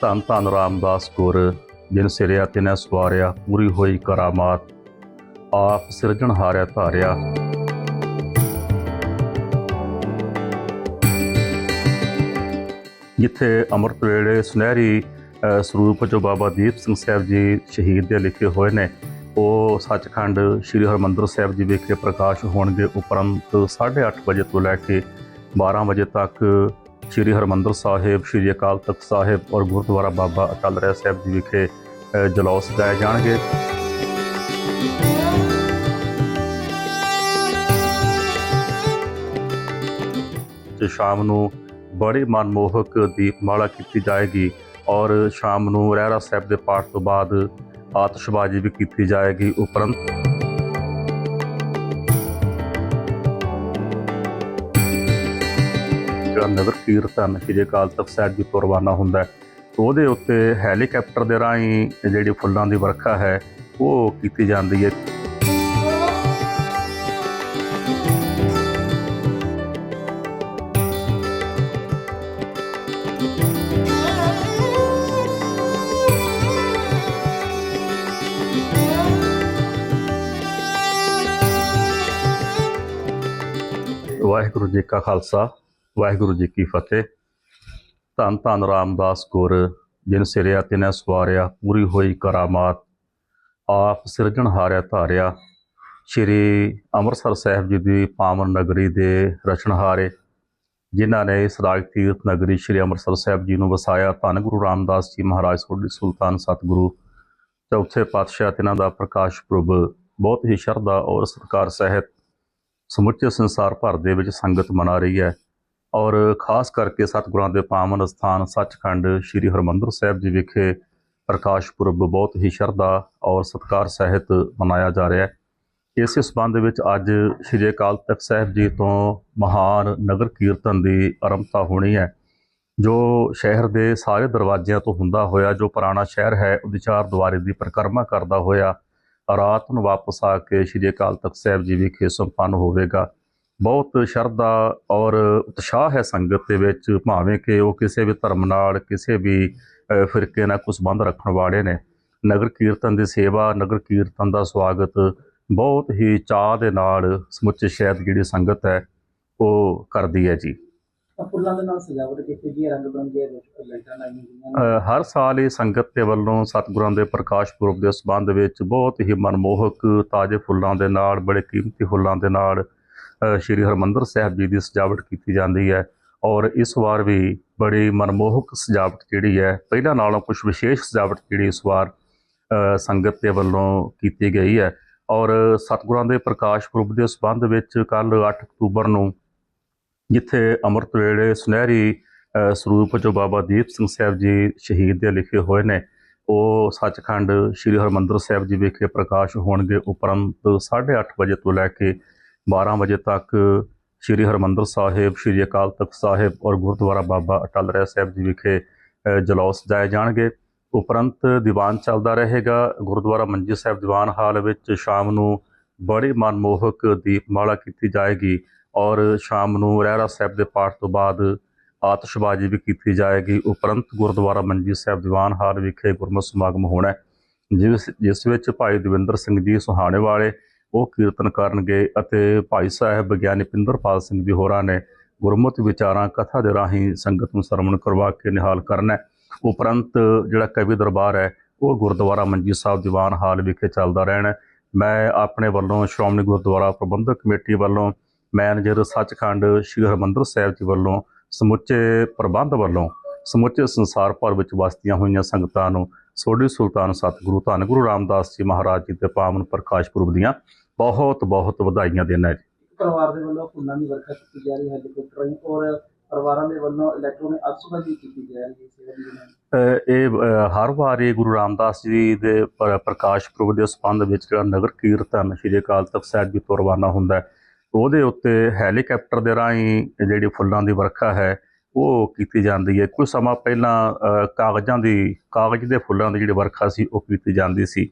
ਧੰਨ ਧੰਨ ਰਾਮਦਾਸ ਗੁਰ, ਜਿਨ ਸਿਰਿਆ ਤਿਨੈ ਸਵਾਰਿਆ, ਪੂਰੀ ਹੋਈ ਕਰਾਮਾਤ। ਆਪ ਸਿਰਜਣਹਾਰਿਆ ਧਾਰਿਆ। ਜਿੱਥੇ ਅੰਮ੍ਰਿਤ ਵੇਲੇ ਸੁਨਹਿਰੀ ਸਰੂਪ ਜੋ ਬਾਬਾ ਦੀਪ ਸਿੰਘ ਸਾਹਿਬ ਜੀ ਸ਼ਹੀਦ ਦੇ ਲਿਖੇ ਹੋਏ ਨੇ, ਉਹ ਸੱਚਖੰਡ ਸ੍ਰੀ ਹਰਮੰਦਰ ਸਾਹਿਬ ਜੀ ਵਿਖੇ ਪ੍ਰਕਾਸ਼ ਹੋਣਗੇ ਉਪਰੰਤ 8:30 ਵਜੇ ਤੋਂ ਲੈ ਕੇ 12 ਵਜੇ ਤੱਕ ਸ੍ਰੀ ਹਰਮੰਦਰ ਸਾਹਿਬ ਸ੍ਰੀ ਅਕਾਲ ਤਖਤ ਸਾਹਿਬ ਔਰ ਗੁਰਦੁਆਰਾ ਬਾਬਾ ਅਕਾਲ ਰਹਿ ਸਾਹਿਬ ਜੀ ਵਿਖੇ ਅ, ਜਲੌਸ ਸਜਾਏ ਜਾਣਗੇ। ਤੇ ਸ਼ਾਮ ਨੂੰ ਬੜੀ ਮਨਮੋਹਕ ਦੀਪਮਾਲਾ ਕੀਤੀ ਜਾਏਗੀ ਔਰ ਸ਼ਾਮ ਨੂੰ ਰਹਿਰਾ ਸਾਹਿਬ ਦੇ ਪਾਠ ਤੋਂ ਬਾਅਦ ਆਤਿਸ਼ਬਾਜ਼ੀ ਵੀ ਕੀਤੀ ਜਾਏਗੀ ਉਪਰੰਤ। ਜਿਹੜਾ ਨਗਰ ਕੀਰਤਨ ਸ੍ਰੀ ਅਕਾਲ ਤਖਤ ਸਾਹਿਬ ਜੀ ਤੋਂ ਰਵਾਨਾ ਹੁੰਦਾ ਹੈ ਉਹਦੇ ਉੱਤੇ ਹੈਲੀਕਾਪਟਰ ਦੇ ਰਾਹੀਂ ਜਿਹੜੀ ਫੁੱਲਾਂ ਦੀ ਵਰਖਾ ਹੈ, ਉਹ ਕੀਤੀ ਜਾਂਦੀ ਹੈ। ਵਾਹਿਗੁਰੂ ਜੀ ਕਾ ਖਾਲਸਾ ਵਾਹਿਗੁਰੂ ਜੀ ਕੀ ਫਤਿਹ। ਧੰਨ ਧੰਨ ਰਾਮਦਾਸ ਗੁਰ, ਜਿਨ ਸਿਰਿਆ ਤਿਨੈ ਸਵਾਰਿਆ, ਪੂਰੀ ਹੋਈ ਕਰਾਮਾਤ। ਆਪ ਸਿਰਜਣਹਾਰਿਆ ਧਾਰਿਆ। ਸ਼੍ਰੀ ਅੰਮ੍ਰਿਤਸਰ ਸਾਹਿਬ ਜੀ ਦੀ ਪਾਵਨ ਨਗਰੀ ਦੇ ਰਚਨਹਾਰੇ ਜਿਨ੍ਹਾਂ ਨੇ ਇਸ ਰਾਜ ਤੀਰਥ ਨਗਰੀ ਸ਼੍ਰੀ ਅੰਮ੍ਰਿਤਸਰ ਸਾਹਿਬ ਜੀ ਨੂੰ ਵਸਾਇਆ। ਧੰਨ ਗੁਰੂ ਰਾਮਦਾਸ ਜੀ ਮਹਾਰਾਜ, ਸੋਢੀ ਸੁਲਤਾਨ ਸਤਿਗੁਰੂ, ਚੌਥੇ ਪਾਤਸ਼ਾਹ ਤਿਨਾਂ ਦਾ ਪ੍ਰਕਾਸ਼ ਪੁਰਬ। ਬਹੁਤ ਹੀ ਸ਼ਰਧਾ ਔਰ ਸਤਿਕਾਰ ਸਹਿਤ ਸਮੁੱਚੇ ਸੰਸਾਰ ਭਰ ਦੇ ਵਿੱਚ ਸੰਗਤ ਮਨਾ ਰਹੀ ਹੈ। ਔਰ ਖਾਸ ਕਰਕੇ ਸਤਿਗੁਰਾਂ ਦੇ ਪਾਵਨ ਸਥਾਨ ਸੱਚਖੰਡ ਸ੍ਰੀ ਹਰਮੰਦਰ ਸਾਹਿਬ ਜੀ ਵਿਖੇ ਪ੍ਰਕਾਸ਼ ਪੁਰਬ ਬਹੁਤ ਹੀ ਸ਼ਰਧਾ ਔਰ ਸਤਿਕਾਰ ਸਹਿਤ ਮਨਾਇਆ ਜਾ ਰਿਹਾ ਹੈ। ਇਸੇ ਸਬੰਧ ਵਿੱਚ ਅੱਜ ਸ੍ਰੀ ਅਕਾਲ ਤਖਤ ਸਾਹਿਬ ਜੀ ਤੋਂ ਮਹਾਨ ਨਗਰ ਕੀਰਤਨ ਦੀ ਆਰੰਭਤਾ ਹੋਣੀ ਹੈ, ਜੋ ਸ਼ਹਿਰ ਦੇ ਸਾਰੇ ਦਰਵਾਜ਼ਿਆਂ ਤੋਂ ਹੁੰਦਾ ਹੋਇਆ, ਜੋ ਪੁਰਾਣਾ ਸ਼ਹਿਰ ਹੈ ਉਹਦੀ ਚਾਰ ਦੁਆਰੇ ਦੀ ਪਰਿਕਰਮਾ ਕਰਦਾ ਹੋਇਆ, ਰਾਤ ਨੂੰ ਵਾਪਸ ਆ ਕੇ ਸ੍ਰੀ ਅਕਾਲ ਤਖਤ ਸਾਹਿਬ ਜੀ ਵਿਖੇ ਸੰਪੰਨ ਹੋਵੇਗਾ। ਬਹੁਤ ਸ਼ਰਧਾ ਔਰ ਉਤਸ਼ਾਹ ਹੈ ਸੰਗਤ ਦੇ ਵਿੱਚ ਭਾਵੇਂ ਕਿ ਉਹ ਕਿਸੇ ਵੀ ਧਰਮ ਨਾਲ ਕਿਸੇ ਵੀ ਫਿਰਕੇ ਨਾਲ ਕੋਈ ਸੰਬੰਧ ਰੱਖਣ ਵਾਲੇ ਨੇ। ਨਗਰ ਕੀਰਤਨ ਦੀ ਸੇਵਾ ਨਗਰ ਕੀਰਤਨ ਦਾ ਸਵਾਗਤ ਬਹੁਤ ਹੀ ਚਾਹ ਦੇ ਨਾਲ ਸਮੁੱਚੇ ਸ਼ਹਿਰ ਦੀ ਜਿਹੜੀ ਸੰਗਤ ਹੈ ਉਹ ਕਰਦੀ ਹੈ ਜੀ। ਤਾਂ ਫੁੱਲਾਂ ਦੇ ਨਾਲ ਸਜਾਵਟ ਕੀਤੀ ਗਈ ਹੈ ਰੰਗ ਬਰੰਗੇ ਲਾਈਟਾਂ ਲਾਈਆਂ ਗਈਆਂ ਨੇ। ਅ, ਹਰ ਸਾਲ ਇਹ ਸੰਗਤ ਦੇ ਵੱਲੋਂ ਸਤਿਗੁਰਾਂ ਦੇ ਪ੍ਰਕਾਸ਼ ਪੁਰਬ ਦੇ ਸੰਬੰਧ ਵਿੱਚ ਬਹੁਤ ਹੀ ਮਨਮੋਹਕ ਤਾਜ਼ੇ ਫੁੱਲਾਂ ਦੇ ਨਾਲ ਬੜੇ ਕੀਮਤੀ ਫੁੱਲਾਂ ਦੇ ਨਾਲ ਸ਼੍ਰੀ ਹਰਮੰਦਰ ਸਾਹਿਬ ਜੀ ਦੀ ਸਜਾਵਟ ਕੀਤੀ ਜਾਂਦੀ ਹੈ ਔਰ ਇਸ ਵਾਰ ਵੀ ਬੜੀ ਮਨਮੋਹਕ ਸਜਾਵਟ ਜਿਹੜੀ ਹੈ, ਪਹਿਲਾਂ ਨਾਲੋਂ ਕੁਝ ਵਿਸ਼ੇਸ਼ ਸਜਾਵਟ ਜਿਹੜੀ ਇਸ ਵਾਰ ਸੰਗਤ ਦੇ ਵੱਲੋਂ ਕੀਤੀ ਗਈ ਹੈ ਔਰ ਸਤਿਗੁਰਾਂ ਦੇ ਪ੍ਰਕਾਸ਼ ਪੁਰਬ ਦੇ ਸੰਬੰਧ ਵਿੱਚ ਕੱਲ 8 ਅਕਤੂਬਰ ਨੂੰ ਜਿੱਥੇ ਅੰਮ੍ਰਿਤ ਵੇਲੇ ਸੁਨਹਿਰੀ ਸਰੂਪ ਜੋ ਬਾਬਾ ਦੀਪ ਸਿੰਘ ਸਾਹਿਬ ਜੀ ਸ਼ਹੀਦ ਦੇ ਲਿਖੇ ਹੋਏ ਨੇ, ਉਹ ਸੱਚਖੰਡ ਸ੍ਰੀ ਹਰਮੰਦਰ ਸਾਹਿਬ ਜੀ ਵਿਖੇ ਪ੍ਰਕਾਸ਼ ਹੋਣਗੇ ਉਪਰੰਤ 8:30 ਵਜੇ ਤੋਂ ਲੈ ਕੇ 12 ਵਜੇ ਤੱਕ ਸ੍ਰੀ ਹਰਮੰਦਰ ਸਾਹਿਬ ਸ੍ਰੀ ਅਕਾਲ ਤਖਤ ਸਾਹਿਬ ਔਰ ਗੁਰਦੁਆਰਾ ਬਾਬਾ ਅਟਲ ਰਹਿ ਸਾਹਿਬ ਜੀ ਵਿਖੇ ਜਲੌਸ ਜਾਏ ਜਾਣਗੇ। ਉਪਰੰਤ ਦੀਵਾਨ ਚੱਲਦਾ ਰਹੇਗਾ। ਗੁਰਦੁਆਰਾ ਮੰਜੀ ਸਾਹਿਬ ਦੀਵਾਨ ਹਾਲ ਵਿੱਚ ਸ਼ਾਮ ਨੂੰ ਬੜੀ ਮਨਮੋਹਕ ਦੀਪਮਾਲਾ ਕੀਤੀ ਜਾਏਗੀ ਔਰ ਸ਼ਾਮ ਨੂੰ ਰਹਿਰਾ ਸਾਹਿਬ ਦੇ ਪਾਠ ਤੋਂ ਬਾਅਦ ਆਤਿਸ਼ਬਾਜ਼ੀ ਵੀ ਕੀਤੀ ਜਾਏਗੀ। ਉਪਰੰਤ ਗੁਰਦੁਆਰਾ ਮੰਜੀ ਸਾਹਿਬ ਦੀਵਾਨ ਹਾਲ ਵਿਖੇ ਗੁਰਮਤਿ ਸਮਾਗਮ ਹੋਣਾ ਹੈ, ਜਿਸ ਜਿਸ ਵਿੱਚ ਭਾਈ ਦਵਿੰਦਰ ਸਿੰਘ ਜੀ ਸੁਹਾਣੇ ਵਾਲੇ ਉਹ ਕੀਰਤਨ ਕਰਨਗੇ ਅਤੇ ਭਾਈ ਸਾਹਿਬ ਗਿਆਨੀ ਪਿੰਦਰਪਾਲ ਸਿੰਘ ਜੀ ਹੋਰਾਂ ਨੇ ਗੁਰਮਤਿ ਵਿਚਾਰਾਂ, ਕਥਾ ਦੇ ਰਾਹੀਂ ਸੰਗਤ ਨੂੰ ਸਰਵਣ ਕਰਵਾ ਕੇ ਨਿਹਾਲ ਕਰਨਾ ਉਪਰੰਤ ਜਿਹੜਾ ਕਵੀ ਦਰਬਾਰ ਹੈ, ਉਹ ਗੁਰਦੁਆਰਾ ਮੰਜੀ ਸਾਹਿਬ ਦੀਵਾਨ ਹਾਲ ਵਿਖੇ ਚੱਲਦਾ ਰਹਿਣਾ। ਮੈਂ ਆਪਣੇ ਵੱਲੋਂ ਸ਼੍ਰੋਮਣੀ ਗੁਰਦੁਆਰਾ ਪ੍ਰਬੰਧਕ ਕਮੇਟੀ ਵੱਲੋਂ, ਮੈਨੇਜਰ ਸੱਚਖੰਡ ਸ੍ਰੀ ਹਰਿਮੰਦਰ ਸਾਹਿਬ ਜੀ ਵੱਲੋਂ, ਸਮੁੱਚੇ ਪ੍ਰਬੰਧ ਵੱਲੋਂ ਸਮੁੱਚੇ ਸੰਸਾਰ ਭਰ ਵਿੱਚ ਵਸਦੀਆਂ ਹੋਈਆਂ ਸੰਗਤਾਂ ਨੂੰ ਸੋਢੀ ਸੁਲਤਾਨ ਸਤਿਗੁਰੂ ਧੰਨ ਗੁਰੂ ਰਾਮਦਾਸ ਜੀ ਮਹਾਰਾਜ ਜੀ ਦੇ ਪਾਵਨ ਪ੍ਰਕਾਸ਼ ਪੁਰਬ ਦੀਆਂ ਬਹੁਤ ਬਹੁਤ ਵਧਾਈਆਂ ਦੇਣਾ ਜੀ। ਪਰਿਵਾਰ ਦੇ ਵੱਲੋਂ ਫੁੱਲਾਂ ਦੀ ਵਰਖਾ ਕੀਤੀ ਜਾ ਰਹੀ ਹੈ ਹੈਲੀਕਾਪਟਰ ਰਾਹੀਂ ਔਰ ਪਰਿਵਾਰਾਂ ਦੇ ਵੱਲੋਂ ਇਲੈਕਟ੍ਰੋਨਿਕ ਅਸੁਭਾਜੀ ਕੀਤੀ ਜਾ ਰਹੀ ਹੈ ਇਹ ਹਰ ਵਾਰ ਇਹ ਗੁਰੂ ਰਾਮਦਾਸ ਜੀ ਦੇ ਪ੍ਰਕਾਸ਼ ਪੁਰਬ ਦੇ ਸੰਬੰਧ ਵਿੱਚ ਜਿਹੜਾ ਨਗਰ ਕੀਰਤਨ ਸ਼੍ਰੀ ਅਕਾਲ ਤਖਤ ਸਾਹਿਬ ਜੀ ਤੋਂ ਰਵਾਨਾ ਹੁੰਦਾ ਹੈ ਉਹਦੇ ਉੱਤੇ ਹੈਲੀਕਾਪਟਰ ਦੇ ਰਾਹੀਂ ਜਿਹੜੀ ਫੁੱਲਾਂ ਦੀ ਵਰਖਾ ਹੈ ਉਹ ਕੀਤੀ ਜਾਂਦੀ ਹੈ। ਕੁਝ ਸਮਾਂ ਪਹਿਲਾਂ ਕਾਗਜ਼ਾਂ ਦੀ, ਕਾਗਜ਼ ਦੇ ਫੁੱਲਾਂ ਦੀ ਜਿਹੜੀ ਵਰਖਾ ਸੀ, ਉਹ ਕੀਤੀ ਜਾਂਦੀ ਸੀ।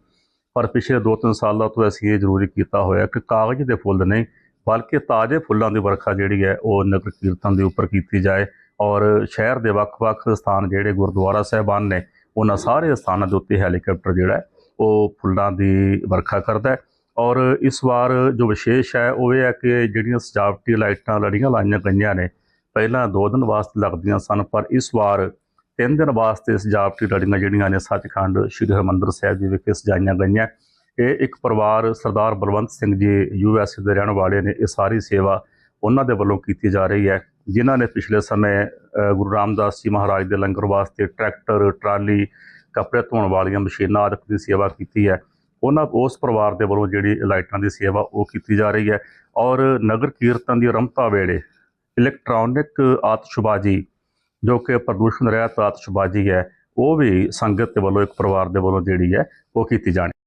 ਪਰ ਪਿਛਲੇ 2-3 ਸਾਲਾਂ ਤੋਂ ਅਸੀਂ ਇਹ ਜ਼ਰੂਰੀ ਕੀਤਾ ਹੋਇਆ ਕਿ ਕਾਗਜ਼ ਦੇ ਫੁੱਲ ਨਹੀਂ, ਬਲਕਿ ਤਾਜ਼ੇ ਫੁੱਲਾਂ ਦੀ ਵਰਖਾ ਜਿਹੜੀ ਹੈ, ਉਹ ਨਗਰ ਕੀਰਤਨ ਦੇ ਉੱਪਰ ਕੀਤੀ ਜਾਏ। ਔਰ ਸ਼ਹਿਰ ਦੇ ਵੱਖ-ਵੱਖ ਸਥਾਨ ਜਿਹੜੇ ਗੁਰਦੁਆਰਾ ਸਾਹਿਬਾਨ ਨੇ, ਉਹਨਾਂ ਸਾਰੇ ਸਥਾਨਾਂ ਦੇ ਉੱਤੇ ਹੈਲੀਕਾਪਟਰ ਜਿਹੜਾ ਉਹ ਫੁੱਲਾਂ ਦੀ ਵਰਖਾ ਕਰਦਾ ਹੈ। ਔਰ ਇਸ ਵਾਰ ਜੋ ਵਿਸ਼ੇਸ਼ ਹੈ, ਉਹ ਇਹ ਹੈ ਕਿ ਜਿਹੜੀਆਂ ਸਜਾਵਟੀ ਲਾਈਟਾਂ ਲੜੀਆਂ ਲਾਈਆਂ ਗਈਆਂ ਨੇ ਪਹਿਲਾਂ 2 ਦਿਨ ਵਾਸਤੇ ਲੱਗਦੀਆਂ ਸਨ, ਪਰ ਇਸ ਵਾਰ 3 ਦਿਨ ਵਾਸਤੇ ਸਜਾਵਟੀ ਲੜੀਆਂ ਜਿਹੜੀਆਂ ਨੇ ਸੱਚਖੰਡ ਸ੍ਰੀ ਹਰਿਮੰਦਰ ਸਾਹਿਬ ਜੀ ਵਿਖੇ ਸਜਾਈਆਂ ਗਈਆਂ। ਇਹ ਇੱਕ ਪਰਿਵਾਰ ਸਰਦਾਰ ਬਲਵੰਤ ਸਿੰਘ ਜੀ ਯੂ ਐਸ ਦੇ ਰਹਿਣ ਵਾਲੇ ਨੇ, ਇਹ ਸਾਰੀ ਸੇਵਾ ਉਹਨਾਂ ਦੇ ਵੱਲੋਂ ਕੀਤੀ ਜਾ ਰਹੀ ਹੈ, ਜਿਨ੍ਹਾਂ ਨੇ ਪਿਛਲੇ ਸਮੇਂ ਗੁਰੂ ਰਾਮਦਾਸ ਜੀ ਮਹਾਰਾਜ ਦੇ ਲੰਗਰ ਵਾਸਤੇ ਟਰੈਕਟਰ, ਟਰਾਲੀ, ਕੱਪੜੇ ਧੋਣ ਵਾਲੀਆਂ ਮਸ਼ੀਨਾਂ ਆਦਿ ਦੀ ਸੇਵਾ ਕੀਤੀ ਹੈ। ਉਹਨਾਂ, ਉਸ ਪਰਿਵਾਰ ਦੇ ਵੱਲੋਂ ਜਿਹੜੀ ਲਾਈਟਾਂ ਦੀ ਸੇਵਾ ਉਹ ਕੀਤੀ ਜਾ ਰਹੀ ਹੈ ਔਰ ਨਗਰ ਕੀਰਤਨ ਦੀ ਰਮਤਾ ਵੇਲੇ ਇਲੈਕਟ੍ਰੋਨਿਕ ਆਤਿਸ਼ਬਾਜ਼ੀ, ਜੋ ਕਿ ਪ੍ਰਦੂਸ਼ਣ ਰਹਿਤ ਆਤਿਸ਼ਬਾਜ਼ੀ ਹੈ, ਉਹ ਵੀ ਸੰਗਤ ਦੇ ਵੱਲੋਂ, ਇੱਕ ਪਰਿਵਾਰ ਦੇ ਵੱਲੋਂ ਜਿਹੜੀ ਹੈ, ਉਹ ਕੀਤੀ ਜਾਣੀ